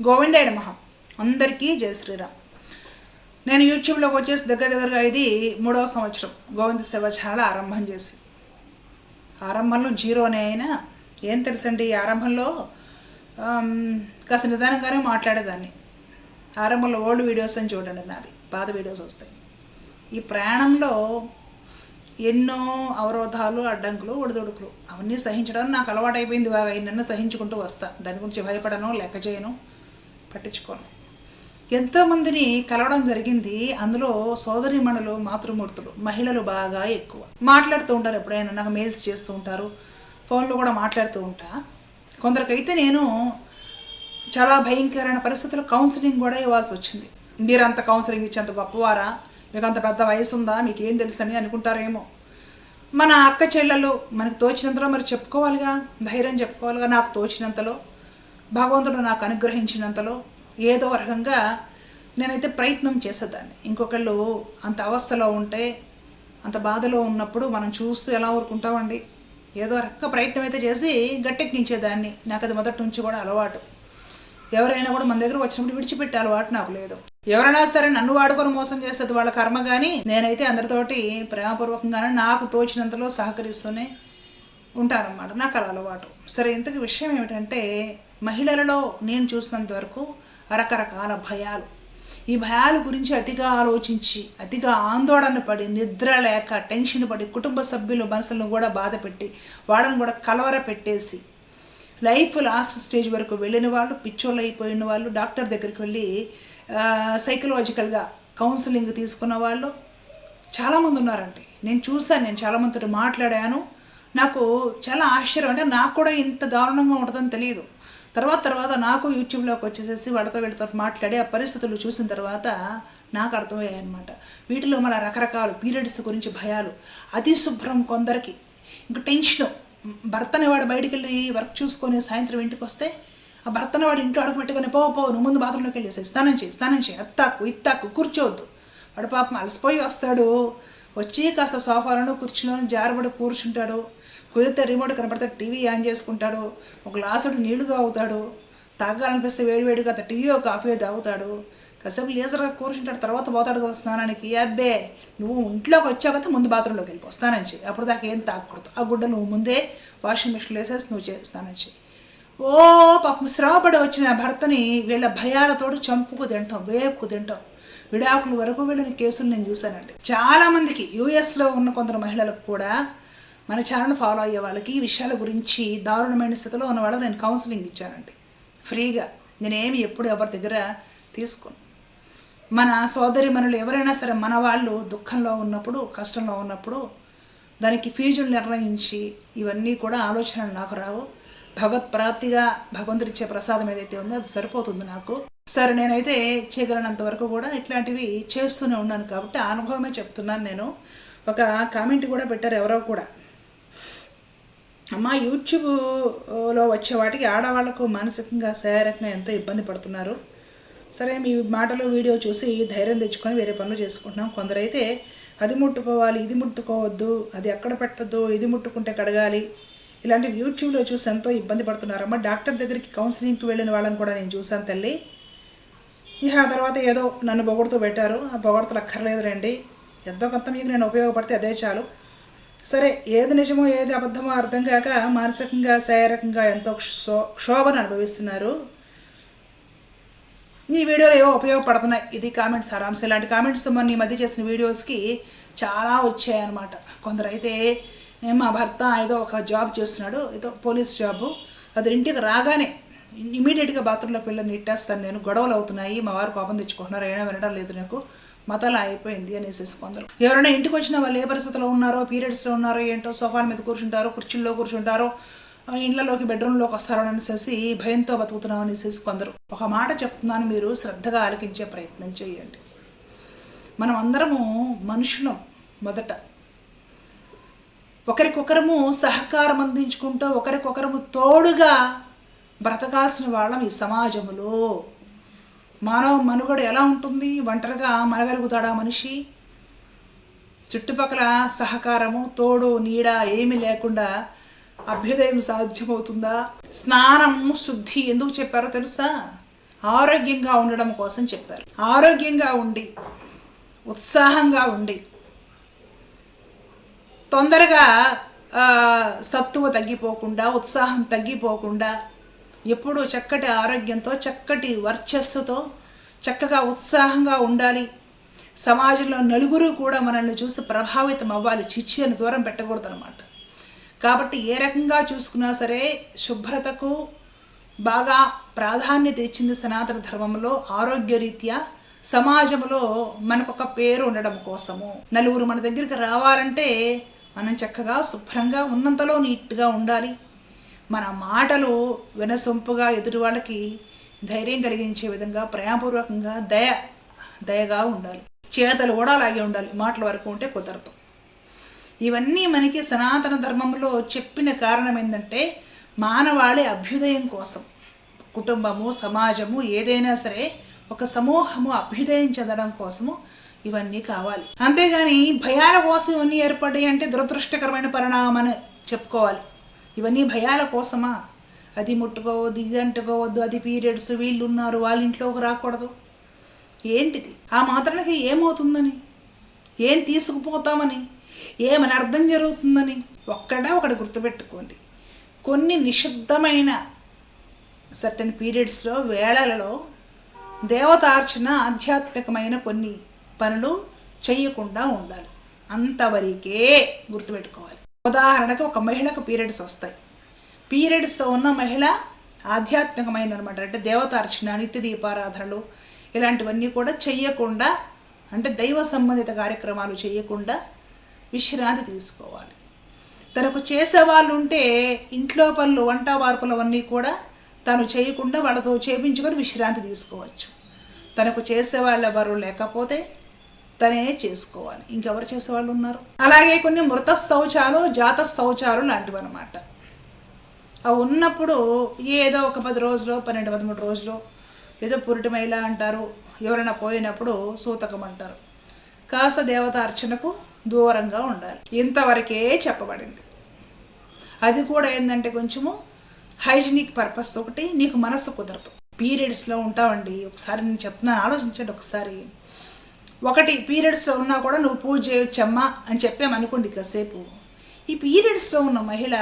గోవిందేడ మహా అందరికీ జయ శ్రీరామ్. నేను యూట్యూబ్లోకి వచ్చేసి దగ్గర దగ్గరగా ఇది మూడవ సంవత్సరం గోవింద సేవ ఛానల్ ఆరంభం చేసి. ఆరంభంలో జీరోనే అయినా ఏం తెలుసండి ఈ ఆరంభంలో? కాస్త నిదానంగానే మాట్లాడేదాన్ని. ఆరంభంలో ఓల్డ్ వీడియోస్ అని చూడండి నాది పాత వీడియోస్ వస్తాయి. ఈ ప్రయాణంలో ఎన్నో అవరోధాలు అడ్డంకులు ఒడిదొడుకులు అవన్నీ సహించడం నాకు అలవాటు అయిపోయింది బాగా నన్ను సహించుకుంటూ వస్తా. దాని గురించి భయపడను లెక్క చేయను. పట్టించుకోను. ఎంతోమందిని కలవడం జరిగింది అందులో సోదరిమణులు మాతృమూర్తులు మహిళలు బాగా ఎక్కువ. మాట్లాడుతూ ఉంటారు ఎప్పుడైనా నాకు మెయిల్స్ చేస్తూ ఉంటారు ఫోన్లో కూడా మాట్లాడుతూ ఉంటా. కొందరికైతే నేను చాలా భయంకరమైన పరిస్థితుల్లో కౌన్సిలింగ్ కూడా ఇవ్వాల్సి వచ్చింది. మీరు అంత కౌన్సిలింగ్ ఇచ్చేంత గొప్పవారా? మీకు అంత పెద్ద వయసు ఉందా మీకు ఏం తెలుసని అనుకుంటారేమో. మన అక్క చెల్లెలు మనకు తోచినంతలో మరి చెప్పుకోవాలిగా? ధైర్యం చెప్పుకోవాలిగా నాకు తోచినంతలో? భగవంతుడు నాకు అనుగ్రహించినంతలో ఏదో రకంగా నేనైతే ప్రయత్నం చేసేదాన్ని. ఇంకొకళ్ళు అంత అవస్థలో ఉంటే అంత బాధలో ఉన్నప్పుడు మనం చూస్తూ ఎలా ఊరుకుంటామండి? ఏదో రకంగా ప్రయత్నం అయితే చేసి గట్టెక్కించేదాన్ని. నాకు అది మొదటి నుంచి కూడా అలవాటు. ఎవరైనా కూడా మన దగ్గర వచ్చినప్పుడు విడిచిపెట్టే అలవాటు నాకు లేదు. ఎవరైనా సరే నన్ను వాడుకొని మోసం చేసేది వాళ్ళ కర్మ కానీ నేనైతే అందరితోటి ప్రేమపూర్వకంగానే నాకు తోచినంతలో సహకరిస్తూనే ఉంటారన్నమాట. నాకు అలా అలవాటు. సరే ఇంతకు విషయం ఏమిటంటే మహిళలలో నేను చూసినంత వరకు రకరకాల భయాలు. ఈ భయాల గురించి అతిగా ఆలోచించి అతిగా ఆందోళన పడి నిద్ర లేక టెన్షన్ పడి కుటుంబ సభ్యులు మనసులను కూడా బాధ పెట్టి వాళ్ళని కూడా కలవర పెట్టేసి లైఫ్ లాస్ట్ స్టేజ్ వరకు వెళ్ళిన వాళ్ళు పిచ్చోళ్ళు అయిపోయిన వాళ్ళు డాక్టర్ దగ్గరికి వెళ్ళి సైకలాజికల్గా కౌన్సిలింగ్ తీసుకున్న వాళ్ళు చాలామంది ఉన్నారండి. నేను చూశాను నేను చాలామందితో మాట్లాడాను. నాకు చాలా ఆశ్చర్యం. అంటే నాకు కూడా ఇంత దారుణంగా ఉంటుందని తెలియదు. తర్వాత తర్వాత నాకు యూట్యూబ్లోకి వచ్చేసేసి వాళ్ళతో వీళ్ళతో మాట్లాడి ఆ పరిస్థితులు చూసిన తర్వాత నాకు అర్థమయ్యాయి అనమాట వీటిలో మన రకరకాల పీరియడ్స్ గురించి భయాలు అతి శుభ్రం కొందరికి ఇంక టెన్షను. భర్తని వాడు బయటికి వెళ్ళి వర్క్ చూసుకొని సాయంత్రం ఇంటికి వస్తే ఆ భర్తని వాడు ఇంట్లో అడుగు పెట్టుకొని పో పో నువ్వు ముందు బాత్రూంలోకి వెళ్ళేసి స్నానం చేయి స్నానం చేయి అత్తాకు ఇత్తాకు కూర్చోవద్దు. వాడు పాపం అలసిపోయి వస్తాడు వచ్చి కాస్త సోఫాలను కూర్చుని జారబడి కూర్చుంటాడు. కుదిరితే రిమోట్ కనపడితే టీవీ ఆన్ చేసుకుంటాడు ఒక గ్లాసుడు నీళ్ళు తాగుతాడు తాగాలనిపిస్తే వేడి వేడిగా టీవీ కాఫీ తాగుతాడు. కాసేపు లేజర్గా కూర్చుంటాడు తర్వాత పోతాడు కదా స్నానానికి. అబ్బే నువ్వు ఇంట్లోకి వచ్చాక కదా ముందు బాత్రూంలోకి వెళ్ళిపో స్నానం చేయి. అప్పుడు దాకా ఏం తాగకూడదు. ఆ గుడ్డ నువ్వు ముందే వాషింగ్ మిషన్లో వేసేసి నువ్వు చే స్నానం చేయి. ఓ పాపం శ్రమపడి వచ్చిన భర్తని వీళ్ళ భయాలతోటి చంపుకు తింటాం వేపుకు తింటాం. విడాకుల వరకు వీళ్ళని కేసులు నేను చూశానండి. చాలామందికి యూఎస్లో ఉన్న కొందరు మహిళలకు కూడా మన ఛానల్ ఫాలో అయ్యే వాళ్ళకి ఈ విషయాల గురించి దారుణమైన స్థితిలో ఉన్న వాళ్ళకి నేను కౌన్సిలింగ్ ఇచ్చానండి. ఫ్రీగా నేనేమి ఎప్పుడు ఎవరి దగ్గర తీసుకోను. మన సోదరి మనులు ఎవరైనా సరే మన వాళ్ళు దుఃఖంలో ఉన్నప్పుడు కష్టంలో ఉన్నప్పుడు దానికి ఫీజులు నిర్ణయించి ఇవన్నీ కూడా ఆలోచనలు నాకు రావు. భగవత్ ప్రాప్తిగా భగవంతుడిచ్చే ప్రసాదం ఏదైతే ఉందో అది సరిపోతుంది నాకు. సరే నేనైతే చేయగలనంత వరకు కూడా ఇట్లాంటివి చేస్తూనే ఉన్నాను కాబట్టి ఆ అనుభవమే చెప్తున్నాను నేను. ఒక కామెంట్ కూడా పెట్టారు ఎవరో కూడా. అమ్మ యూట్యూబ్లో వచ్చే వాటికి ఆడవాళ్ళకు మానసికంగా శారీరకంగా ఎంతో ఇబ్బంది పడుతున్నారు. సరే మీ మాటలు వీడియో చూసి ధైర్యం తెచ్చుకొని వేరే పనులు చేసుకుంటున్నాం. కొందరైతే అది ముట్టుకోవాలి ఇది ముట్టుకోవద్దు అది ఎక్కడ పెట్టద్దు ఇది ముట్టుకుంటే కడగాలి. ఇలాంటివి యూట్యూబ్లో చూసి ఎంతో ఇబ్బంది పడుతున్నారమ్మ డాక్టర్ దగ్గరికి కౌన్సిలింగ్కి వెళ్ళిన వాళ్ళని కూడా నేను చూశాను తల్లి. ఇక ఆ తర్వాత ఏదో నన్ను పొగడుతూ పెట్టారు. ఆ పొగడతలు అక్కర్లేదు రండి. ఎంతో కొంత మీకు నేను ఉపయోగపడితే అదే చాలు. సరే ఏది నిజమో ఏది అబద్ధమో అర్థం కాక మానసికంగా శారీరకంగా ఎంతో క్షో క్షోభను అనుభవిస్తున్నారు. ఈ వీడియోలు ఏవో ఉపయోగపడుతున్నాయి. ఇది కామెంట్స్ సారాంశం. ఇలాంటి కామెంట్స్ మొన్న ఈ మధ్య చేసిన వీడియోస్కి చాలా వచ్చాయన్నమాట. కొందరైతే మా భర్త ఏదో ఒక జాబ్ చేస్తున్నాడు ఏదో పోలీస్ జాబు. అది ఇంటికి రాగానే ఇమీడియట్గా బాత్రూంలోకి వెళ్ళి నెట్టేస్తాను నేను గొడవలు అవుతున్నాయి. మా వారు కోపం తెచ్చుకుంటున్నారు. అయినా వినడం లేదు నాకు. మతలా అయిపోయింది అనేసి కొందరు. ఎవరైనా ఇంటికి వచ్చిన వాళ్ళు ఏ పరిస్థితిలో ఉన్నారో పీరియడ్స్లో ఉన్నారో ఏంటో సోఫాల మీద కూర్చుంటారో కుర్చీల్లో కూర్చుంటారో ఇండ్లలోకి బెడ్రూమ్లోకి వస్తారో అనేసి భయంతో బతుకుతున్నాం అనేసి కొందరు. ఒక మాట చెప్తున్నాను మీరు శ్రద్ధగా ఆలకించే ప్రయత్నం చేయండి. మనం అందరము మనుషులం మొదట. ఒకరికొకరము సహకారం అందించుకుంటూ ఒకరికొకరము తోడుగా బ్రతకాల్సిన వాళ్ళం ఈ సమాజంలో మానవ మనుగడ ఎలా ఉంటుంది? ఒంటరిగా మనగలుగుతాడా మనిషి? చుట్టుపక్కల సహకారము తోడు నీడ ఏమీ లేకుండా అభ్యుదయం సాధ్యమవుతుందా? స్నానం శుద్ధి ఎందుకు చెప్పారో తెలుసా? ఆరోగ్యంగా ఉండడం కోసం చెప్పారు. ఆరోగ్యంగా ఉండి ఉత్సాహంగా ఉండి తొందరగా సత్తువ తగ్గిపోకుండా ఉత్సాహం తగ్గిపోకుండా ఎప్పుడూ చక్కటి ఆరోగ్యంతో చక్కటి వర్చస్సుతో చక్కగా ఉత్సాహంగా ఉండాలి. సమాజంలో నలుగురు కూడా మనల్ని చూసి ప్రభావితం అవ్వాలి. చిచ్చి అని దూరం పెట్టకూడదు అనమాట కాబట్టి ఏ రకంగా చూసుకున్నా సరే శుభ్రతకు బాగా ప్రాధాన్యత ఇచ్చింది సనాతన ధర్మంలో ఆరోగ్యరీత్యా సమాజంలో మనకొక పేరు ఉండడం కోసము. నలుగురు మన దగ్గరికి రావాలంటే మనం చక్కగా శుభ్రంగా ఉన్నంతలో నీట్గా ఉండాలి. మన మాటలు వినసొంపుగా ఎదుటి వాళ్ళకి ధైర్యం కలిగించే విధంగా ప్రేమపూర్వకంగా దయ దయగా ఉండాలి. చేతలు కూడా అలాగే ఉండాలి. మాటల వరకు ఉంటే కుదరదు. ఇవన్నీ మనకి సనాతన ధర్మంలో చెప్పిన కారణం ఏంటంటే మానవాళి అభ్యుదయం కోసం. కుటుంబము సమాజము ఏదైనా సరే ఒక సమూహము అభ్యుదయం చెందడం కోసము ఇవన్నీ కావాలి. అంతేగాని భయాల కోసం ఇవన్నీ ఏర్పడ్డాయి అంటే దురదృష్టకరమైన పరిణామం అని చెప్పుకోవాలి. ఇవన్నీ భయాల కోసమా? అది ముట్టుకోవద్దు ఇది అంటుకోవద్దు అది పీరియడ్స్ వీళ్ళు ఉన్నారు వాళ్ళ ఇంట్లోకి రాకూడదు. ఏంటిది? ఆ మాత్రానికి ఏమవుతుందని? ఏం తీసుకుపోతామని? ఏమని అర్థం జరుగుతుందని? ఒక్కడా ఒకటి గుర్తుపెట్టుకోండి. కొన్ని నిషిద్ధమైన సర్టన్ పీరియడ్స్లో వేళలలో దేవతార్చన ఆధ్యాత్మికమైన కొన్ని పనులు చేయకుండా ఉండాలి. అంతవరకే గుర్తుపెట్టుకోవాలి. ఉదాహరణకు ఒక మహిళకు పీరియడ్స్ వస్తాయి. పీరియడ్స్తో ఉన్న మహిళ ఆధ్యాత్మికమైన అనమాట అంటే దేవతార్చన నిత్య దీపారాధనలు ఇలాంటివన్నీ కూడా చెయ్యకుండా అంటే దైవ సంబంధిత కార్యక్రమాలు చేయకుండా విశ్రాంతి తీసుకోవాలి. తనకు చేసేవాళ్ళు ఉంటే ఇంట్లో పనులు వంట వార్పులు అవన్నీ కూడా తను చేయకుండా వాళ్ళతో చేపించుకొని విశ్రాంతి తీసుకోవచ్చు. తనకు చేసేవాళ్ళు ఎవరు లేకపోతే తనే చేసుకోవాలి. ఇంకెవరు చేసేవాళ్ళు ఉన్నారు? అలాగే కొన్ని మృత శౌచాలు జాత శౌచాలు లాంటివి అనమాట అవి ఉన్నప్పుడు ఏదో ఒక పది రోజులు పన్నెండు పదమూడు రోజులు ఏదో పురిటి మైల అంటారు. ఎవరైనా పోయినప్పుడు సూతకం అంటారు. కాస్త దేవత అర్చనకు దూరంగా ఉండాలి. ఇంతవరకే చెప్పబడింది. అది కూడా ఏంటంటే కొంచెము హైజీనిక్ పర్పస్ ఒకటి నీకు మనసు కుదరదు. పీరియడ్స్లో ఉంటామండి ఒకసారి నేను చెప్తున్నాను ఆలోచించండి ఒకసారి. ఒకటి పీరియడ్స్లో ఉన్నా కూడా నువ్వు పూజ చేయొచ్చమ్మా అని చెప్పామనుకోండి కాసేపు. ఈ పీరియడ్స్లో ఉన్న మహిళ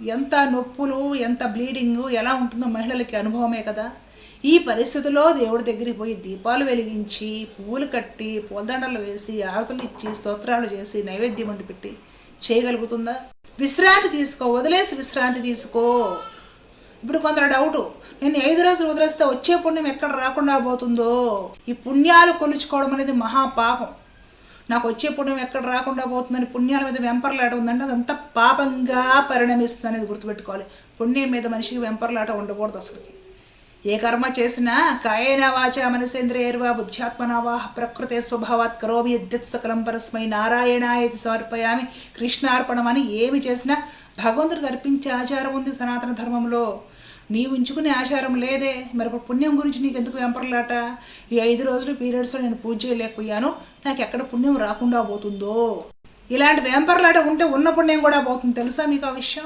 ఎంత నొప్పులు ఎంత బ్లీడింగ్ ఎలా ఉంటుందో మహిళలకి అనుభవమే కదా. ఈ పరిస్థితిలో దేవుడి దగ్గరికి పోయి దీపాలు వెలిగించి పువ్వులు కట్టి పూలదండలు వేసి ఆరతులు ఇచ్చి స్తోత్రాలు చేసి నైవేద్యం వండి పెట్టి చేయగలుగుతుందా? విశ్రాంతి తీసుకో వదిలేసి విశ్రాంతి తీసుకో. ఇప్పుడు కొందరు డౌటు నేను ఐదు రోజులు వదిలేస్తే వచ్చే పుణ్యం ఎక్కడ రాకుండా పోతుందో? ఈ పుణ్యాలు కొలుచుకోవడం అనేది మహాపాపం. నాకు వచ్చే పుణ్యం ఎక్కడ రాకుండా పోతుందని పుణ్యాల మీద వెంపర్లాట ఉందంటే అదంతా పాపంగా పరిణమిస్తుంది అనేది గుర్తుపెట్టుకోవాలి. పుణ్యం మీద మనిషికి వెంపర్లాట ఉండకూడదు అసలుకి. ఏ కర్మ చేసినా కాయేన వాచ మనసేంద్రియర్వా బుద్ధ్యాత్మనావా ప్రకృతే స్వభావాత్ కరోమి యద్యత్ సకలం పరస్మై నారాయణాయతి సమర్పయామి. కృష్ణార్పణమని ఏమి చేసినా భగవంతుడికి అర్పించే ఆచారం ఉంది సనాతన ధర్మంలో. నీవు ఉంచుకునే ఆచారం లేదే. మరి పుణ్యం గురించి నీకు ఎందుకు వెంపర్లాట? ఈ ఐదు రోజులు పీరియడ్స్లో నేను పూజ చేయలేకపోయాను. నాకు ఎక్కడ పుణ్యం రాకుండా పోతుందో? ఇలాంటి వెంపర్లాట ఉంటే ఉన్న పుణ్యం కూడా పోతుంది. తెలుసా మీకు ఆ విషయం?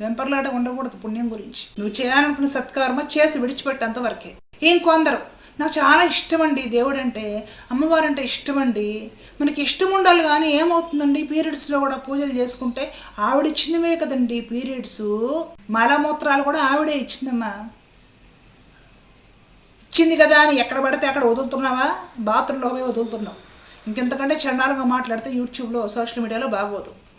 వెంపర్లాట ఉండకూడదు పుణ్యం గురించి. నువ్వు చేయాలనుకున్న సత్కర్మ చేసి విడిచిపెట్టేంత వరకే. ఇంకొందరు నాకు చాలా ఇష్టం అండి దేవుడు అంటే అమ్మవారు అంటే ఇష్టం అండి మనకి ఇష్టం ఉండాలి కానీ ఏమవుతుందండి? పీరియడ్స్లో కూడా పూజలు చేసుకుంటే ఆవిడ ఇచ్చినవే కదండి పీరియడ్స్ మలమూత్రాలు కూడా ఆవిడే ఇచ్చిందమ్మా. ఇచ్చింది కదా అని ఎక్కడ పడితే అక్కడ వదులుతున్నావా? బాత్రూంలో వదులుతున్నావు. ఇంకెంతకంటే చండాలంగా మాట్లాడితే యూట్యూబ్లో సోషల్ మీడియాలో బాగోదు.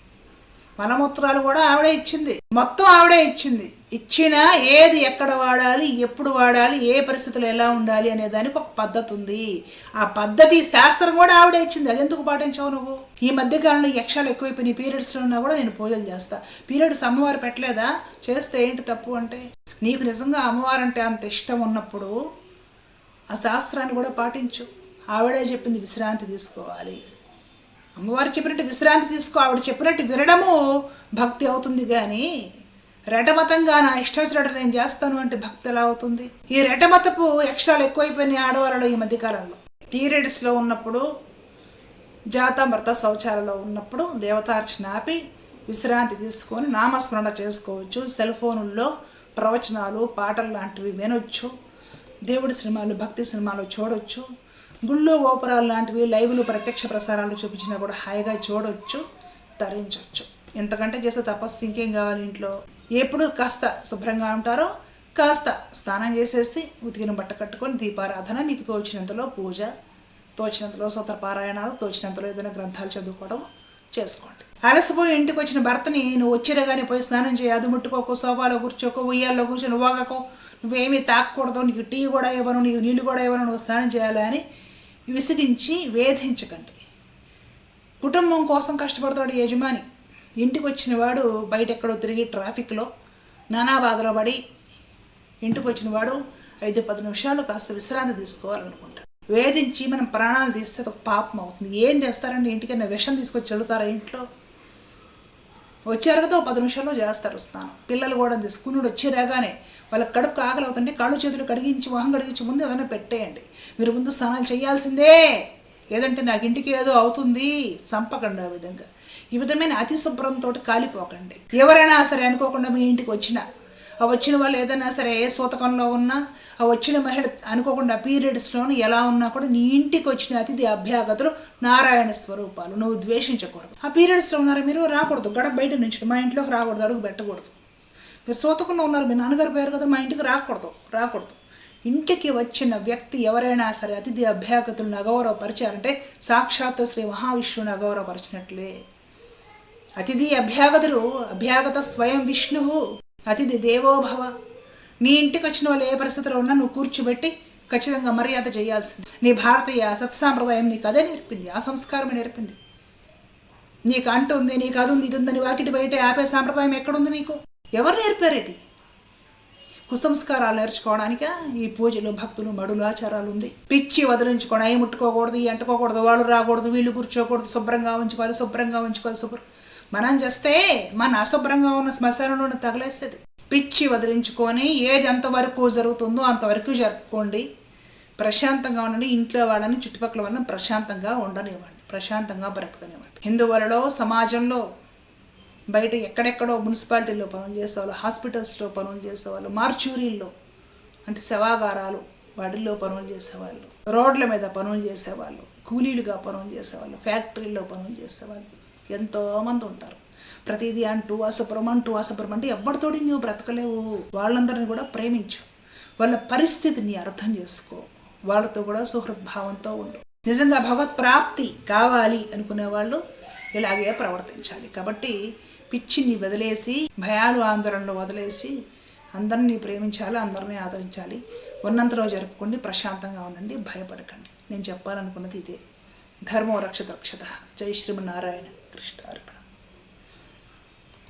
మనమూత్రాలు కూడా ఆవిడే ఇచ్చింది. మొత్తం ఆవిడే ఇచ్చింది. ఇచ్చిన ఏది ఎక్కడ వాడాలి ఎప్పుడు వాడాలి ఏ పరిస్థితులు ఎలా ఉండాలి అనే దానికి ఒక పద్ధతి ఉంది. ఆ పద్ధతి శాస్త్రం కూడా ఆవిడే ఇచ్చింది. అది ఎందుకు పాటించావు నువ్వు? ఈ మధ్య కాలంలో యక్షాలు ఎక్కువైపోయినాయి. పీరియడ్స్లో ఉన్నా కూడా నేను పూజలు చేస్తా. పీరియడ్స్ అమ్మవారు పెట్టలేదా? చేస్తే ఏంటి తప్పు అంటే? నీకు నిజంగా అమ్మవారు అంటే అంత ఇష్టం ఉన్నప్పుడు ఆ శాస్త్రాన్ని కూడా పాటించు. ఆవిడే చెప్పింది విశ్రాంతి తీసుకోవాలి. అమ్మవారు చెప్పినట్టు విశ్రాంతి తీసుకో ఆవిడ చెప్పినట్టు వినడము భక్తి అవుతుంది కానీ రెటమతంగా నా ఇష్టం నేను చేస్తాను అంటే భక్తి ఎలా అవుతుంది? ఈ రెటమతపు ఎక్స్ట్రాలు ఎక్కువైపోయినాయి ఆడవాళ్ళలో ఈ మధ్యకాలంలో. పీరియడ్స్లో ఉన్నప్పుడు జాతామృత శౌచాలలో ఉన్నప్పుడు దేవతార్చన ఆపి విశ్రాంతి తీసుకొని నామస్మరణ చేసుకోవచ్చు. సెల్ ఫోనుల్లో ప్రవచనాలు పాటలు లాంటివి వినొచ్చు. దేవుడి సినిమాలు భక్తి సినిమాలు చూడొచ్చు. గుళ్ళు గోపురాలు లాంటివి లైవ్లు ప్రత్యక్ష ప్రసారాలు చూపించినా కూడా హాయిగా చూడొచ్చు తరించవచ్చు ఎంతకంటే చేస్తే తపస్సు ఇంకేం కావాలి ఇంట్లో? ఎప్పుడు కాస్త శుభ్రంగా ఉంటారో కాస్త స్నానం చేసేసి ఉతికిన బట్ట కట్టుకొని దీపారాధన మీకు తోచినంతలో పూజ తోచినంతలో సూత్ర పారాయణాలు తోచినంతలో ఏదైనా గ్రంథాలు చదువుకోవడం చేసుకోండి. అలసిపోయి ఇంటికి వచ్చిన భర్తని నువ్వు వచ్చిరగానే పోయి స్నానం చేయి అది ముట్టుకోకు సోఫాలో కూర్చోకు ఉయ్యాల్లో కూర్చొని వాగకు నువ్వేమీ తాకూడదు నీకు టీ కూడా ఇవ్వను నీకు నీళ్ళు కూడా ఇవ్వను నువ్వు స్నానం చేయాలి అని విసిగించి వేధించకండి. కుటుంబం కోసం కష్టపడతాడు యజమాని. ఇంటికి వచ్చిన వాడు బయట ఎక్కడో తిరిగి ట్రాఫిక్లో నానా బాధలో పడి ఇంటికి వచ్చిన వాడు ఐదు పది నిమిషాలు కాస్త విశ్రాంతి తీసుకోవాలనుకుంటాడు. వేధించి మనం ప్రాణాలు తీస్తే ఒక పాపం అవుతుంది. ఏం చేస్తారండి? ఇంటికైనా విషం తీసుకొచ్చి చల్లుతారా ఇంట్లో? వచ్చారు కదా పది నిమిషాల్లో చేస్తారు స్నానం. పిల్లలు కూడా తీసుకుని వచ్చి రాగానే వాళ్ళకి కడుపు ఆకలి అవుతుంటే కాళ్ళు చేతులు కడిగించి మొహం కడిగించి ముందు ఏదైనా పెట్టేయండి. మీరు ముందు స్నానాలు చేయాల్సిందే. లేదంటే నాకు ఇంటికి ఏదో అవుతుంది చంపకండి ఆ విధంగా. ఈ విధమైన అతి శుభ్రంతో కాలిపోకండి. ఎవరైనా సరే అనుకోకుండా మీ ఇంటికి వచ్చినా ఆ వచ్చిన వాళ్ళు ఏదైనా సరే ఏ సూతకంలో ఉన్నా ఆ వచ్చిన మహిళ అనుకోకుండా పీరియడ్స్లోను ఎలా ఉన్నా కూడా నీ ఇంటికి వచ్చిన అతిథి అభ్యాగతులు నారాయణ స్వరూపాలు. నువ్వు ద్వేషించకూడదు. ఆ పీరియడ్స్లో ఉన్నారా మీరు? రాకూడదు. గడప బయట నుంచి మా ఇంట్లోకి రాకూడదు అడుగు పెట్టకూడదు. మీరు సోతకుండా ఉన్నారు మీ నాన్నగారు పేరు కదా మా ఇంటికి రాకూడదు రాకూడదు. ఇంటికి వచ్చిన వ్యక్తి ఎవరైనా సరే అతిథి అభ్యాగతులను అగౌరవపరిచారంటే సాక్షాత్తు శ్రీ మహావిష్ణువుని అగౌరవపరిచినట్లే. అతిథి అభ్యాగతులు అభ్యాగత స్వయం విష్ణువు అతిథి దేవోభవ. నీ ఇంటికి వచ్చిన వాళ్ళు ఏ పరిస్థితిలో ఉన్నా నువ్వు కూర్చోబెట్టి ఖచ్చితంగా మర్యాద చేయాల్సింది. నీ భారతీయ సత్సాంప్రదాయం నీకు అదే నేర్పింది ఆ సంస్కారమే నేర్పింది. నీకు అంటుంది నీకు అది ఉంది ఇది ఉందని వాకిటి బయట ఆపే సాంప్రదాయం ఎక్కడుంది నీకు? ఎవరు నేర్పారు ఇది? కుసంస్కారాలు నేర్చుకోవడానిక? ఈ పూజలు భక్తులు మడులు ఆచారాలు ఉంది. పిచ్చి వదిలించుకోవడం అవి ముట్టుకోకూడదు ఈ అంటుకోకూడదు వాళ్ళు రాకూడదు వీళ్ళు కూర్చోకూడదు శుభ్రంగా ఉంచుకోవాలి శుభ్రంగా ఉంచుకోవాలి శుభ్రం. మనం చేస్తే మన అశుభ్రంగా ఉన్న శ్మశానంలో తగలేస్తుంది పిచ్చి వదిలించుకొని ఏది ఎంతవరకు జరుగుతుందో అంతవరకు జరుపుకోండి. ప్రశాంతంగా ఉండండి. ఇంట్లో వాళ్ళని చుట్టుపక్కల వాళ్ళని ప్రశాంతంగా ఉండనివ్వండి. ప్రశాంతంగా బ్రతకనివ్వండి. హిందువులలో సమాజంలో బయట ఎక్కడెక్కడో మున్సిపాలిటీల్లో పనులు చేసేవాళ్ళు హాస్పిటల్స్లో పనులు చేసేవాళ్ళు మార్చూరీల్లో అంటే శవాగారాలు వాటిల్లో పనులు చేసేవాళ్ళు రోడ్ల మీద పనులు చేసేవాళ్ళు కూలీలుగా పనులు చేసేవాళ్ళు ఫ్యాక్టరీల్లో పనులు చేసేవాళ్ళు. ఎంతోమంది ఉంటారు. ప్రతిదీ అంటూ అశుభ్రం అంటూ అశుభ్రం అంటే ఎవరితోటి నువ్వు బ్రతకలేవు. వాళ్ళందరినీ కూడా ప్రేమించు. వాళ్ళ పరిస్థితిని అర్థం చేసుకో. వాళ్ళతో కూడా సుహృద్భావంతో ఉండు. నిజంగా భగవత్ ప్రాప్తి కావాలి అనుకునే వాళ్ళు ఇలాగే ప్రవర్తించాలి. కాబట్టి పిచ్చిని వదిలేసి భయాలు ఆందోళనలు వదిలేసి అందరినీ ప్రేమించాలి అందరినీ ఆదరించాలి. ఉన్నంతలో జరుపుకోండి ప్రశాంతంగా ఉండండి భయపడకండి. నేను చెప్పాలనుకున్నది ఇదే. ధర్మో రక్షత రక్షత. జై శ్రీమన్నారాయణ కృష్ణ